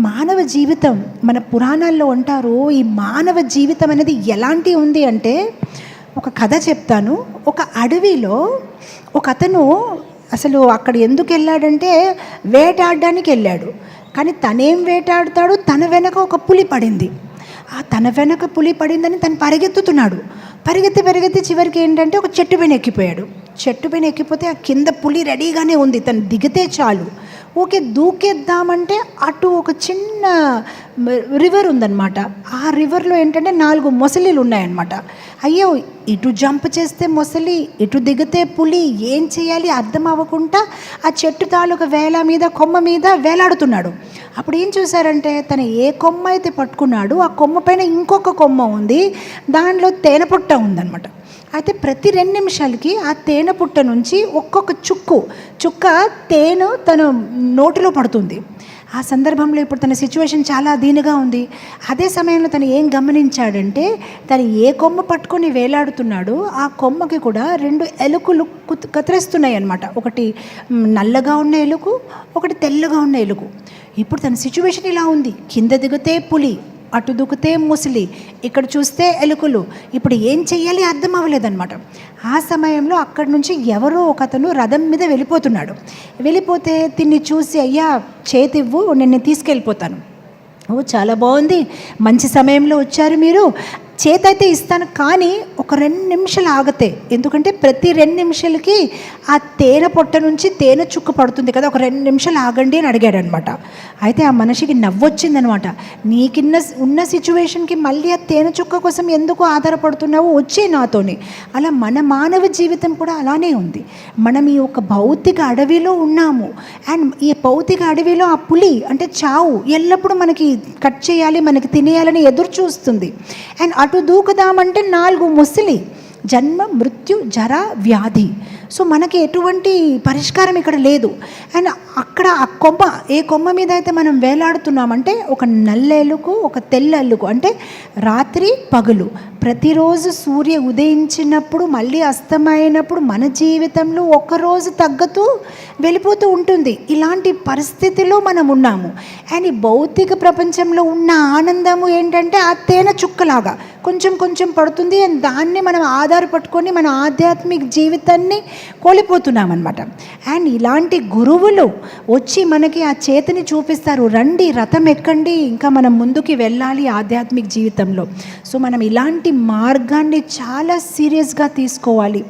మానవ జీవితం మన పురాణాల్లో ఉంటారు ఈ మానవ జీవితం అనేది ఎలాంటి ఉంది అంటే ఒక కథ చెప్తాను. ఒక అడవిలో ఒక అతను అసలు అక్కడ ఎందుకు వెళ్ళాడంటే వేటాడడానికి వెళ్ళాడు. కానీ తనేం వేటాడుతాడు? తన వెనక ఒక పులి పడింది. ఆ తన వెనక పులి పడిందని తను పరిగెత్తుతున్నాడు. పరిగెత్తి పరిగెత్తి చివరికి ఏంటంటే ఒక చెట్టు పైన ఎక్కిపోయాడు. చెట్టు పైన ఎక్కిపోతే ఆ కింద పులి రెడీగానే ఉంది. తను దిగితే చాలు. ఓకే దూకేద్దామంటే అటు ఒక చిన్న రివర్ ఉందన్నమాట. ఆ రివర్లో ఏంటంటే నాలుగు మొసలిలు ఉన్నాయన్నమాట. అయ్యో ఇటు జంప్ చేస్తే మొసలి ఇటు దిగితే పులి ఏం చేయాలి అర్థం అవ్వకుండా ఆ చెట్టు తాలూకు వేల మీద కొమ్మ మీద వేలాడుతున్నాడు. అప్పుడు ఏం చూశారంటే తను ఏ కొమ్మ అయితే పట్టుకున్నాడు ఆ కొమ్మ పైన ఇంకొక కొమ్మ ఉంది. దానిలో తేనె పుట్ట ఉందన్నమాట. అయితే ప్రతి రెండు నిమిషాలకి ఆ తేనె పుట్ట నుంచి ఒక్కొక్క చుక్కు చుక్క తేనె తన నోటిలో పడుతుంది. ఆ సందర్భంలో ఇప్పుడు తన సిచ్యువేషన్ చాలా దీనిగా ఉంది. అదే సమయంలో తను ఏం గమనించాడంటే తను ఏ కొమ్మ పట్టుకొని వేలాడుతున్నాడో ఆ కొమ్మకి కూడా రెండు ఎలుకలు కుత్ కత్తిరిస్తున్నాయి అనమాట ఒకటి నల్లగా ఉన్న ఎలుకు ఒకటి తెల్లగా ఉన్న ఎలుకు. ఇప్పుడు తన సిచ్యువేషన్ ఇలా ఉంది. కింద దిగితే పులి అటు దుకితే ముసలి ఇక్కడ చూస్తే ఎలుకలు. ఇప్పుడు ఏం చెయ్యాలి అర్థం అవ్వలేదన్నమాట. ఆ సమయంలో అక్కడి నుంచి ఎవరో ఒక అతను రథం మీద వెళ్ళిపోతున్నాడు. వెళ్ళిపోతే తిన్ని చూసి అయ్యా చేతివ్వు నేను తీసుకెళ్ళిపోతాను. ఓ చాలా బాగుంది. మంచి సమయంలో వచ్చారు మీరు. చేతైతే ఇస్తాను కానీ ఒక రెండు నిమిషాలు ఆగితే. ఎందుకంటే ప్రతి రెండు నిమిషాలకి ఆ తేనె పొట్ట నుంచి తేనె చుక్క పడుతుంది కదా ఒక రెండు నిమిషాలు ఆగండి అని అడిగాడు అనమాట అయితే ఆ మనిషికి నవ్వొచ్చిందనమాట. నీకిన్న ఉన్న సిచ్యువేషన్కి మళ్ళీ ఆ తేనె చుక్క కోసం ఎందుకు ఆధారపడుతున్నావో? వచ్చే నాతోని. అలా మన మానవ జీవితం కూడా అలానే ఉంది. మనం ఈ ఒక భౌతిక అడవిలో ఉన్నాము. అండ్ ఈ భౌతిక అడవిలో ఆ పులి అంటే చావు ఎల్లప్పుడూ మనకి కట్ చేయాలి మనకి తినేయాలని ఎదురు చూస్తుంది. అండ్ అటు దూకుదామంటే నాలుగు ముసలి జన్మ మృత్యు జర వ్యాధి. సో మనకి ఎటువంటి పరిష్కారం ఇక్కడ లేదు. అండ్ అక్కడ ఆ కొమ్మ ఏ కొమ్మ మీద అయితే మనం వేలాడుతున్నామంటే ఒక నల్లెలుకు ఒక తెల్లెలుకు అంటే రాత్రి పగులు. ప్రతిరోజు సూర్య ఉదయించినప్పుడు మళ్ళీ అస్తమైనప్పుడు మన జీవితంలో ఒక్కరోజు తగ్గుతూ వెళ్ళిపోతూ ఉంటుంది. ఇలాంటి పరిస్థితిలో మనం ఉన్నాము. అండ్ ఈ భౌతిక ప్రపంచంలో ఉన్న ఆనందము ఏంటంటే ఆ తేనె చుక్కలాగా. కొంచెం కొంచెం పడుతుంది అండ్ దాన్ని మనం ఆధారపట్టుకొని మన ఆధ్యాత్మిక జీవితాన్ని కోల్పోతున్నాం అనమాట అండ్ ఇలాంటి గురువులు వచ్చి మనకి ఆ చేతిని చూపిస్తారు రండి రథం ఎక్కండి ఇంకా మనం ముందుకి వెళ్ళాలి ఆధ్యాత్మిక జీవితంలో. సో మనం ఇలాంటి మార్గాన్ని చాలా సీరియస్గా తీసుకోవాలి.